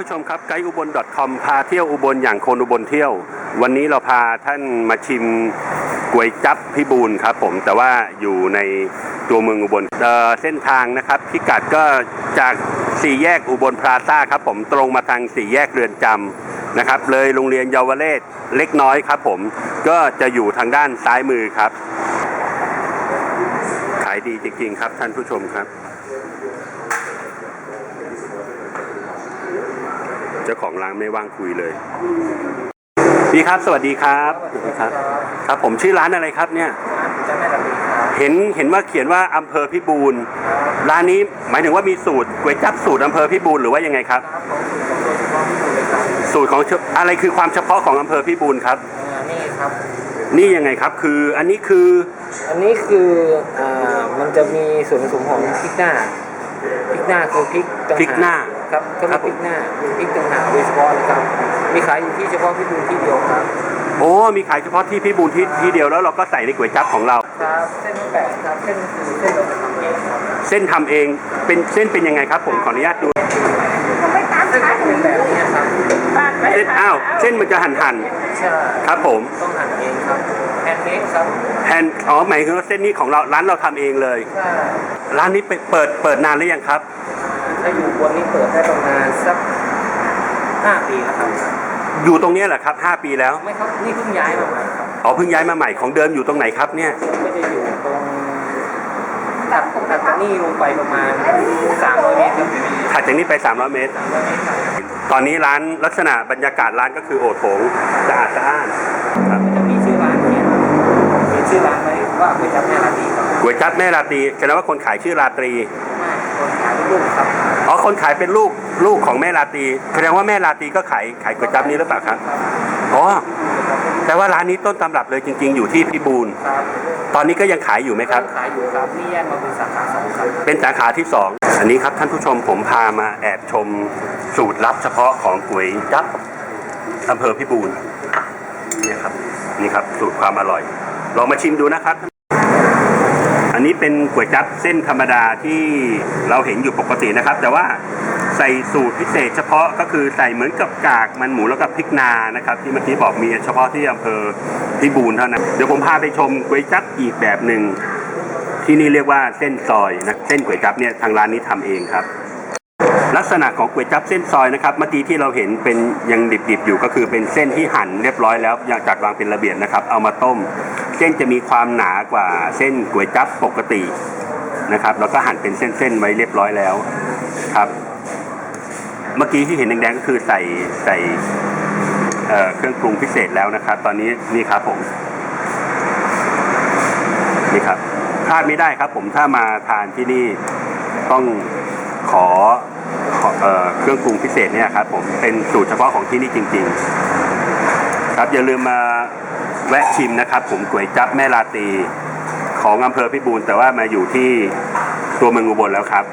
ผู้ชมครับไกด์อุบล .com พาเที่ยวอุบลอย่างคนอุบลเที่ยว วันนี้เราพาท่านมาชิมก๋วยจั๊บพิบูลครับผมแต่ว่าอยู่ในตัวเมืองอุบลเเส้นทางนะครับพิกัดก็จากสี่แยกอุบลพลาซ่าครับผมตรงมาทางสี่แยกเรือนจำนะครับ เลยโรงเรียนเยาวเรศเล็กน้อยครับผมก็จะอยู่ทางด้านซ้ายมือครับ ขายดีจริงๆครับท่านผู้ชมครับ จ้าของร้านไม่ว่างคุยเลยพี่ครับ สวัสดีครับสวัสดีครับ ครับ ผมชื่อร้านอะไรครับเนี่ยจะไม่ระบีครับเห็นเห็นว่าเขียนว่าอำเภอพิบูลร้านนี้หมายถึงว่ามีสูตรก๋วยจั๊บสูตรอำเภอพิบูลหรือว่ายังไงครับครับผมสูตรของตัวเฉพาะที่อยู่เลยครับสูตรของเฉอะไรคือความเฉพาะของอำเภอพิบูลครับอ่านี่ครับนี่ยังไงครับคืออันนี้คือ อันนี้คืออ่ามันจะมีส่วนผสมของพริกหน้าพริกหน้าคือพริกต่างพริกหน้า ครับก็ครัมีบพริกหน้าพริกต่างหากโดยเฉพาะเลยครับ มีขายอยู่ที่เฉพาะพิบูลที่เดียวครับโอ้มีขายเฉพาะที่พิบูลที่ที่เดียวแล้วเราก็ใส่ในก๋วยจั๊บของเราครับเส้นแปดครับเส้นคือเส้นเราจะทำเองครับเส้นทำเองเป็นเส้นเป็นยังไงครับผมขออนุญาตดูเส้นเป็นแบบนี้ครับเส้นอ้าวเส้นมันจะหั่นหั่นใช่ๆครับผมต้องหั่นเองครับแฮนด์เมดครับแฮนด์อ๋อหมายถึงว่าเส้นนี้ของเราร้านเราทำเองเลยใช่ร้านนี้ไปเปิดเปิดนานหรือยังครับ ถ้าอยู่บนนี้เปิดได้ประมาณสักห้าปีแล้วครับ อยู่ตรงเนี้ยเหรอครับ5ปีแล้วไม่ครับ นี่เพิ่งย้ายมาใหม่ครับอ๋อเพิ่งย้ายมาใหม่ของเดิมอยู่ตรงไหนครับเนี่ยก็จะอยู่ตรงถัดถัดจากนี่ลงไปประมาณ300เมตรครับถัดจากนี้ไป 300 เมตร300เมตรครับตอนนี้ร้านลักษณะบรรยากาศร้านก็คือโอโถงสะอาดสะอ้านครับมันจะมีชื่อร้านเขียนเขียนชื่อร้านไว้ว่าก๋วยจั๊บแม่ลาตีครับก๋วยจั๊บแม่ราตรีแสดงว่าคนขายชื่อราตรีไม่คนขาย เป็นลูกครับอ๋อคนขายเป็นลูกลูกของแม่ราตรีแสดงว่าแม่ราตรีก็ขายขายก๋วยจั๊บนี้หรือเปล่าครับอ๋อแต่ว่าร้านนี้ต้นตำรับเลยจริง ๆ อยู่ที่พิบูลครับตอนนี้ก็ยังขายอยู่ไหมครับ ขายอยู่ครับนี่แยกมาเป็นสาขาสองครับเป็นสาขาที่2อันนี้ครับท่านผู้ชมผมพามาแอบชมสูตรลับเฉพาะของก๋วยจั๊บอำเภอพิบูลเนี่ยครับนี่ครับสูตรความอร่อย ลองมาชิมดูนะครับอั นนี้เป็นก๋วยจั๊บเส้นธรรมดาที่เราเห็นอยู่ปกตินะครับ แต่ว่าใส่สูตรพิเศษเฉพาะก็คือใส่เหมือนกับกากมันหมูแล้วก็พริกนานะครับ ที่เมื่อกี้บอกมีเฉพาะที่อำเภอพิบูลเท่านั้นเดี๋ยวผมพาไปชมก๋วยจั๊บอีกแบบหนึ่งที่นี่เรียกว่าเส้นซอยนะเส้นก๋วยจั๊บเนี่ยทางร้านนี้ทำเองครับ ลักษณะของก๋วยจั๊บเส้นซอยนะครับ เมื่อกี้ที่เราเห็นเป็นยังดิบๆอยู่ก็คือเป็นเส้นที่หั่นเรียบร้อยแล้วอย่างจัดวางเป็นระเบียบนะครับ เอามาต้ม เส้นจะมีความหนากว่าเส้นก๋วยจั๊บปกตินะครับ แล้วก็หั่นเป็นเส้นๆไว้เรียบร้อยแล้วครับ เมื่อกี้ที่เห็นแดงๆก็คือใส่ใส่เเครื่องปรุงพิเศษแล้วนะครับ ตอนนี้นี่ครับผมนี่ครับพลาดไม่ได้ครับผมถ้ามาทานที่นี่ต้องขอขอเออเครื่องปรุงพิเศษเนี่ยครับผมเป็นสูตรเฉพาะของที่นี่จริง ๆ ครับอย่าลืมมา แวะชิมนะครับผมก๋วยจั๊บแม่ลาตีของอำเภอพิบูลแต่ว่ามาอยู่ที่ตัวเมืองอุบลแล้วครับ